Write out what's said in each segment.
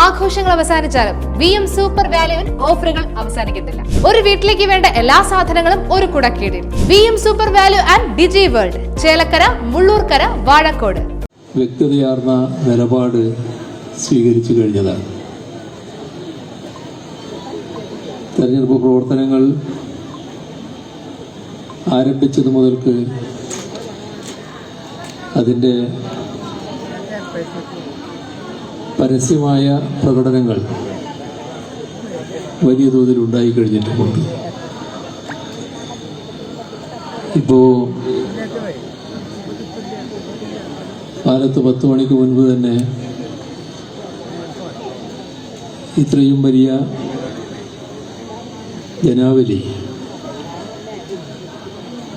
ആഘോഷങ്ങൾ അവസാനിച്ചാലും V M super വാല്യുവിൽ ഓഫറുകൾ അവസാനിക്കുന്നില്ല ഒരു വീട്ടിലേക്ക് വേണ്ട എല്ലാ സാധനങ്ങളും ഒരു കുടക്കീടിൽ. V M super value and Digi world Chelakkara Mullurkara Vazhakode. വ്യക്തതയാർന്ന നിലപാട് സ്വീകരിച്ചു കഴിഞ്ഞതാണ് തെരഞ്ഞെടുപ്പ് പ്രവർത്തനങ്ങൾ ആരംഭിച്ചത് മുതൽക്ക് അതിന്റെ പരസ്യമായ പ്രകടനങ്ങൾ വലിയ തോതിൽ ഉണ്ടായി ഇപ്പോൾ കാലത്ത് പത്ത് മണിക്ക് മുൻപ് തന്നെ ഇത്രയും വലിയ ജനാവലി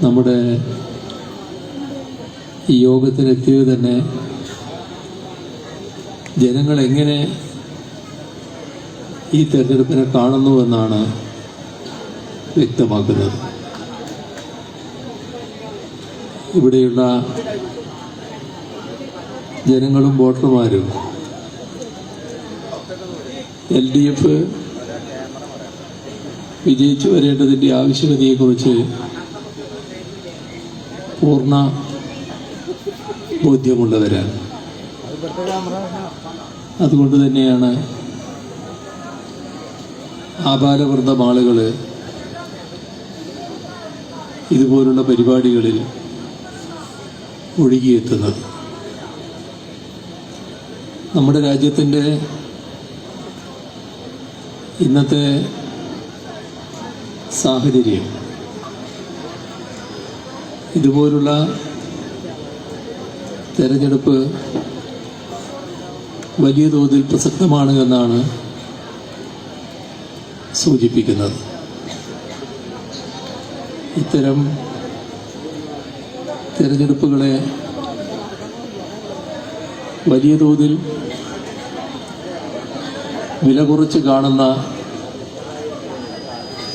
നമ്മുടെ ഈ യോഗത്തിനെത്തിയത് തന്നെ ജനങ്ങൾ എങ്ങനെ ഈ തെരഞ്ഞെടുപ്പിനെ കാണുന്നുവെന്നാണ് വ്യക്തമാക്കുന്നത്. ഇവിടെയുള്ള ജനങ്ങളും വോട്ടർമാരും എൽ ഡി എഫ് വിജയിച്ചു വരേണ്ടതിന്റെ ആവശ്യകതയെക്കുറിച്ച് പൂർണ ബോധ്യമുള്ളവരാണ്. അതുകൊണ്ട് തന്നെയാണ് ആപാലവൃന്ദം ആളുകൾ ഇതുപോലുള്ള പരിപാടികളിൽ ഒഴുകിയെത്തുന്നത് നമ്മുടെ രാജ്യത്തിന്റെ ഇന്നത്തെ സാഹചര്യം ഇതുപോലുള്ള തെരഞ്ഞെടുപ്പ് വലിയ തോതിൽ പ്രസക്തമാണ് എന്നാണ് സൂചിപ്പിക്കുന്നത്. ഇത്തരം തിരഞ്ഞെടുപ്പുകളെ വലിയ തോതിൽ വില കുറച്ച് കാണുന്ന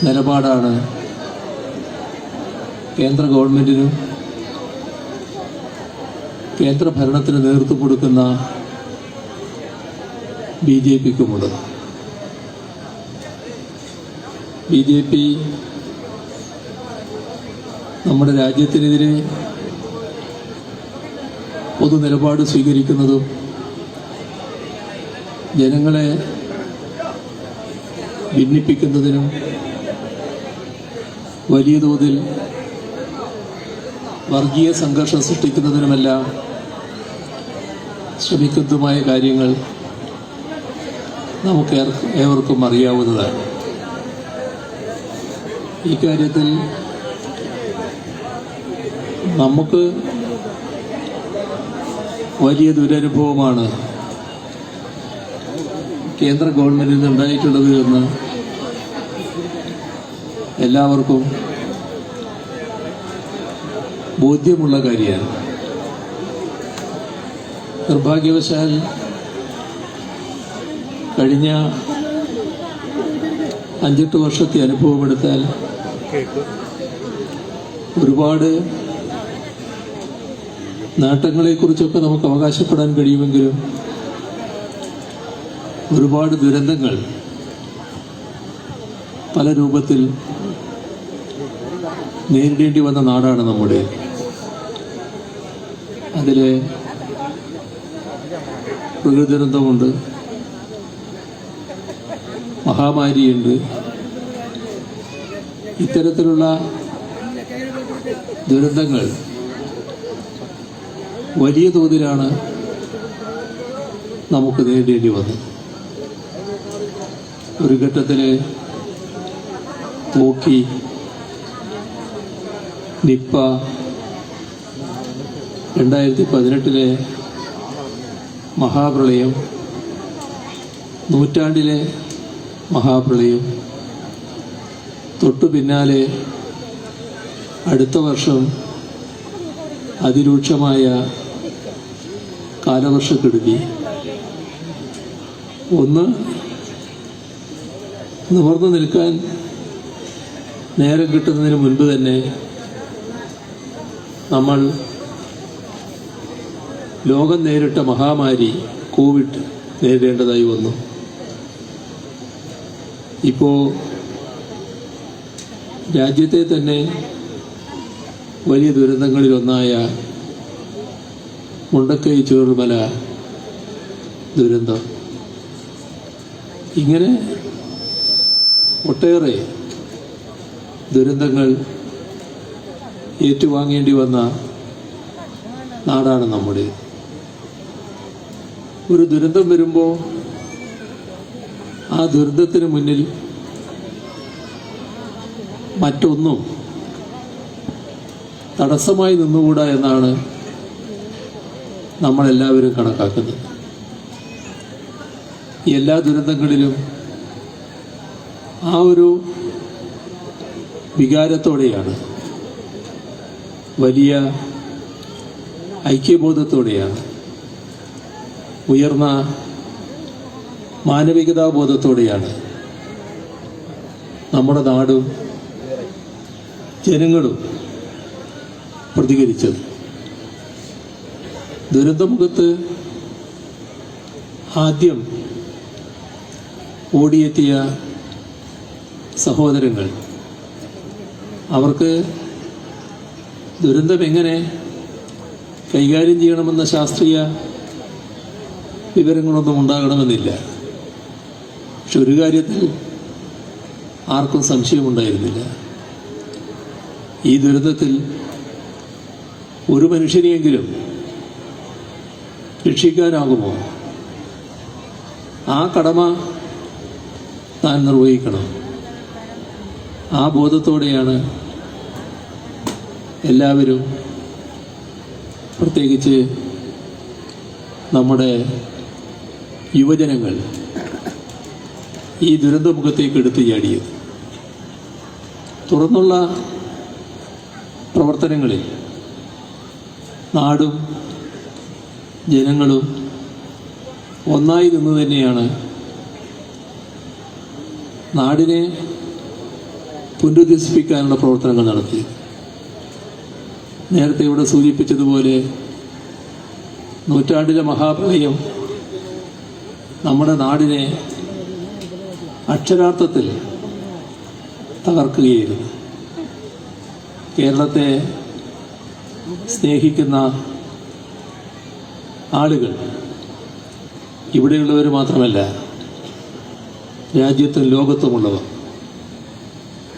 നിലപാടാണ് കേന്ദ്ര ഗവൺമെന്റിനും കേന്ദ്ര ഭരണത്തിന് നേതൃത്വം കൊടുക്കുന്ന ബി ജെ പിക്കുമുള്ളത്. ബി ജെ പി നമ്മുടെ രാജ്യത്തിനെതിരെ പൊതു നിലപാട് സ്വീകരിക്കുന്നതും ജനങ്ങളെ ഭിന്നിപ്പിക്കുന്നതിനും വലിയ തോതിൽ വർഗീയ സംഘർഷം സൃഷ്ടിക്കുന്നതിനുമെല്ലാം ശ്രമിക്കുന്നതുമായ കാര്യങ്ങൾ നമുക്ക് ഏവർക്കും അറിയാവുന്നതാണ്. ഈ കാര്യത്തിൽ നമുക്ക് വലിയ ദുരനുഭവമാണ് കേന്ദ്ര ഗവൺമെന്റിൽ നിന്ന് ഉണ്ടായിട്ടുള്ളത് എന്ന് എല്ലാവർക്കും ബോധ്യമുള്ള കാര്യമാണ്. നിർഭാഗ്യവശാൽ കഴിഞ്ഞ അഞ്ചെട്ട് വർഷത്തെ അനുഭവമെടുത്താൽ ഒരുപാട് നേട്ടങ്ങളെക്കുറിച്ചൊക്കെ നമുക്ക് അവകാശപ്പെടാൻ കഴിയുമെങ്കിലും ഒരുപാട് ദുരന്തങ്ങൾ പല രൂപത്തിൽ നേരിടേണ്ടി വന്ന നാടാണ് നമ്മുടെ. അതിലെ പ്രകൃതി ദുരന്തമുണ്ട് മഹാമാരിയുണ്ട്. ഇത്തരത്തിലുള്ള ദുരന്തങ്ങൾ വലിയ തോതിലാണ് നമുക്ക് നേരിടേണ്ടി വന്നത്. ഒരു ഘട്ടത്തിൽ തോക്കി നിപ്പ രണ്ടായിരത്തി പതിനെട്ടിലെ മഹാപ്രളയം നൂറ്റാണ്ടിലെ മഹാപ്രളയം. തൊട്ടു പിന്നാലെ അടുത്ത വർഷം അതിരൂക്ഷമായ കാലവർഷക്കെടുതി ഒന്ന് നിവർന്നു നിൽക്കാൻ നേരം കിട്ടുന്നതിന് മുൻപ് തന്നെ നമ്മൾ ലോകം നേരിട്ട മഹാമാരി കോവിഡ് നേരിടേണ്ടതായി വന്നു. ഇപ്പോൾ രാജ്യത്തെ തന്നെ വലിയ ദുരന്തങ്ങളിലൊന്നായ മുണ്ടക്കൈ ചുരുൾമല ദുരന്തം. ഇങ്ങനെ ഒട്ടേറെ ദുരന്തങ്ങൾ ഏറ്റുവാങ്ങേണ്ടി വന്ന നാടാണ് നമ്മുടെ. ഒരു ദുരന്തം വരുമ്പോൾ ആ ദുരന്തത്തിന് മുന്നിൽ മറ്റൊന്നും തടസ്സമായി നിന്നുകൂടാ എന്നാണ് നമ്മളെല്ലാവരും കണക്കാക്കുന്നത്. എല്ലാ ദുരന്തങ്ങളിലും ആ ഒരു വികാരത്തോടെയാണ് വലിയ ഐക്യബോധത്തോടെയാണ് ഉയർന്ന മാനവികതാബോധത്തോടെയാണ്. നമ്മുടെ നാടും ജനങ്ങളും പ്രതികരിച്ചത്. ദുരന്തമുഖത്ത് ആദ്യം ഓടിയെത്തിയ സഹോദരങ്ങൾ. അവർക്ക് ദുരന്തം എങ്ങനെ കൈകാര്യം ചെയ്യണമെന്ന ശാസ്ത്രീയ വിവരങ്ങളൊന്നും ഉണ്ടാകണമെന്നില്ല. പക്ഷെ ഒരു കാര്യത്തിൽ ആർക്കും സംശയമുണ്ടായിരുന്നില്ല. ഈ ദുരിതത്തിൽ ഒരു മനുഷ്യനെയെങ്കിലും രക്ഷിക്കാനാകുമോ? ആ കടമ താൻ നിർവഹിക്കണം. ആ ബോധത്തോടെയാണ് എല്ലാവരും പ്രത്യേകിച്ച് നമ്മുടെ യുവജനങ്ങൾ ഈ ദുരന്തമുഖത്തേക്ക് എടുത്തു ചാടിയത് തുറന്നുള്ള പ്രവർത്തനങ്ങളിൽ നാടും ജനങ്ങളും ഒന്നായി നിന്ന് തന്നെയാണ് നാടിനെ പുനരുദ്ധരിപ്പിക്കാനുള്ള പ്രവർത്തനങ്ങൾ നടത്തിയത്. നേരത്തെ ഇവിടെ സൂചിപ്പിച്ചതുപോലെ നൂറ്റാണ്ടിലെ മഹാപ്രളയം നമ്മുടെ നാടിനെ അക്ഷരാർത്ഥത്തിൽ തകർക്കുകയായിരുന്നു. കേരളത്തെ സ്നേഹിക്കുന്ന ആളുകൾ ഇവിടെയുള്ളവർ മാത്രമല്ല രാജ്യത്തും ലോകത്തുമുള്ളവർ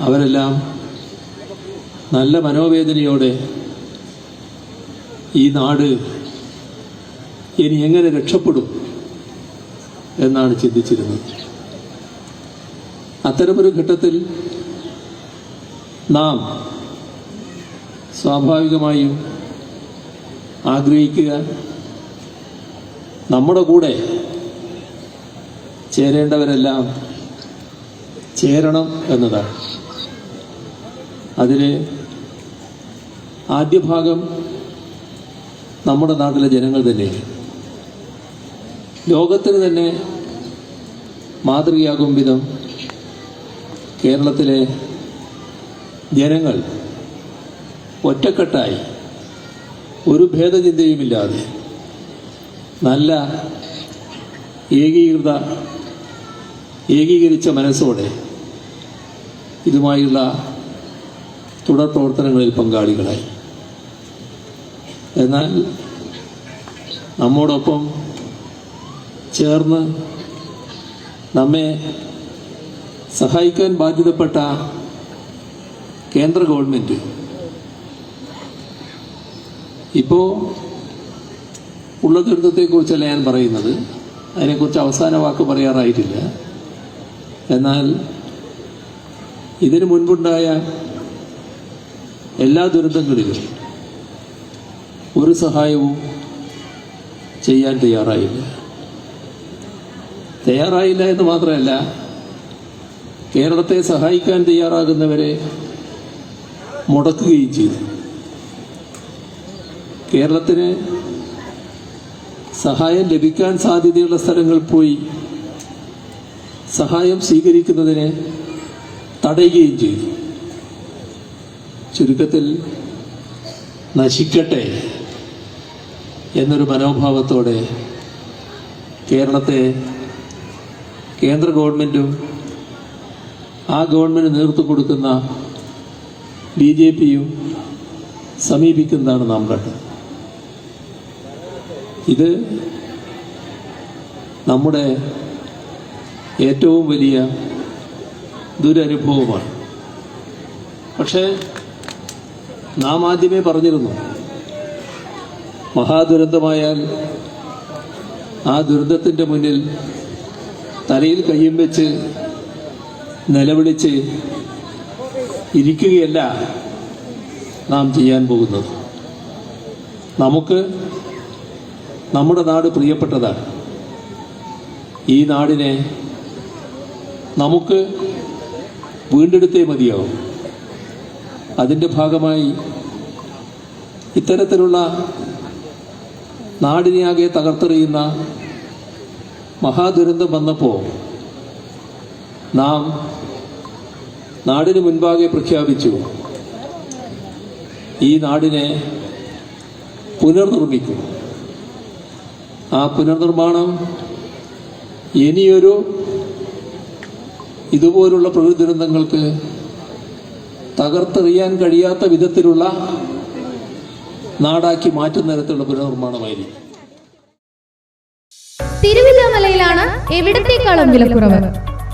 അവരെല്ലാം നല്ല മനോവേദനയോടെ ഈ നാട് ഇനി എങ്ങനെ രക്ഷപ്പെടും എന്നാണ് ചിന്തിച്ചിരുന്നത്. അത്തരമൊരു ഘട്ടത്തിൽ നാം സ്വാഭാവികമായും ആഗ്രഹിക്കുക നമ്മുടെ കൂടെ ചേരേണ്ടവരെല്ലാം ചേരണം എന്നതാണ്. അതിന് ആദ്യ ഭാഗം നമ്മുടെ നാട്ടിലെ ജനങ്ങൾ തന്നെയാണ്. ലോകത്തിന് തന്നെ മാതൃകയാകും വിധം കേരളത്തിലെ ജനങ്ങൾ ഒറ്റക്കെട്ടായി ഒരു ഭേദചിന്തയുമില്ലാതെ നല്ല ഏകീകൃത ഏകീകരിച്ച മനസ്സോടെ ഇതുമായുള്ള തുടർ പ്രവർത്തനങ്ങളിൽ പങ്കാളികളായി. എന്നാൽ നമ്മോടൊപ്പം ചേർന്ന് നമ്മെ സഹായിക്കാൻ ബാധ്യതപ്പെട്ട കേന്ദ്ര ഗവൺമെന്റ് ഇപ്പോൾ ഉള്ള ദുരിതത്തെക്കുറിച്ചല്ല ഞാൻ പറയുന്നത്? അതിനെക്കുറിച്ച് അവസാന വാക്ക് പറയാറായിട്ടില്ല. എന്നാൽ ഇതിനു മുൻപുണ്ടായ എല്ലാ ദുരന്തങ്ങളിലും ഒരു സഹായവും ചെയ്യാൻ തയ്യാറായില്ല. തയ്യാറായില്ല എന്ന് മാത്രമല്ല കേരളത്തെ സഹായിക്കാൻ തയ്യാറാകുന്നവരെ മുടക്കുകയും ചെയ്തു. കേരളത്തിന് സഹായം ലഭിക്കാൻ സാധ്യതയുള്ള സ്ഥലങ്ങൾ പോയി സഹായം സ്വീകരിക്കുന്നതിനെ തടയുകയും ചെയ്തു. ചുരുക്കത്തിൽ നശിക്കട്ടെ എന്നൊരു മനോഭാവത്തോടെ കേരളത്തെ കേന്ദ്ര ഗവൺമെന്റും ആ ഗവൺമെന്റ് നേതൃത്വം കൊടുക്കുന്ന ബി ജെ പിയും സമീപിക്കുന്നതാണ് നാം കണ്ടത്. ഇത് നമ്മുടെ ഏറ്റവും വലിയ ദുരനുഭവമാണ്. പക്ഷേ നാം ആദ്യമേ പറഞ്ഞിരുന്നു മഹാദുരന്തമായാൽ ആ ദുരന്തത്തിന്റെ മുന്നിൽ തലയിൽ കയ്യും വെച്ച് നിലവിളിച്ച് ഇരിക്കുകയല്ല നാം ചെയ്യാൻ പോകുന്നത്. നമുക്ക് നമ്മുടെ നാട് പ്രിയപ്പെട്ടതാണ്. ഈ നാടിനെ നമുക്ക് വീണ്ടെടുത്തേ മതിയാവും. അതിന്റെ ഭാഗമായി ഇത്തരത്തിലുള്ള നാടിനെയാകെ തകർത്തെറിയുന്ന മഹാദുരന്തം വന്നപ്പോൾ നാം നാടിന് മുൻപാകെ പ്രഖ്യാപിച്ചു. ഈ നാടിനെ പുനർനിർമ്മിക്കും. ആ പുനർനിർമ്മാണം ഇനിയൊരു ഇതുപോലുള്ള പ്രകൃതി ദുരന്തങ്ങൾക്ക് തകർത്തെറിയാൻ കഴിയാത്ത വിധത്തിലുള്ള നാടാക്കി മാറ്റുന്ന തരത്തിലുള്ള പുനർനിർമ്മാണമായിരിക്കും. തിരുവില്ലാമലയിലാണ് എവിടത്തേക്കാളും വിലക്കുറവ്.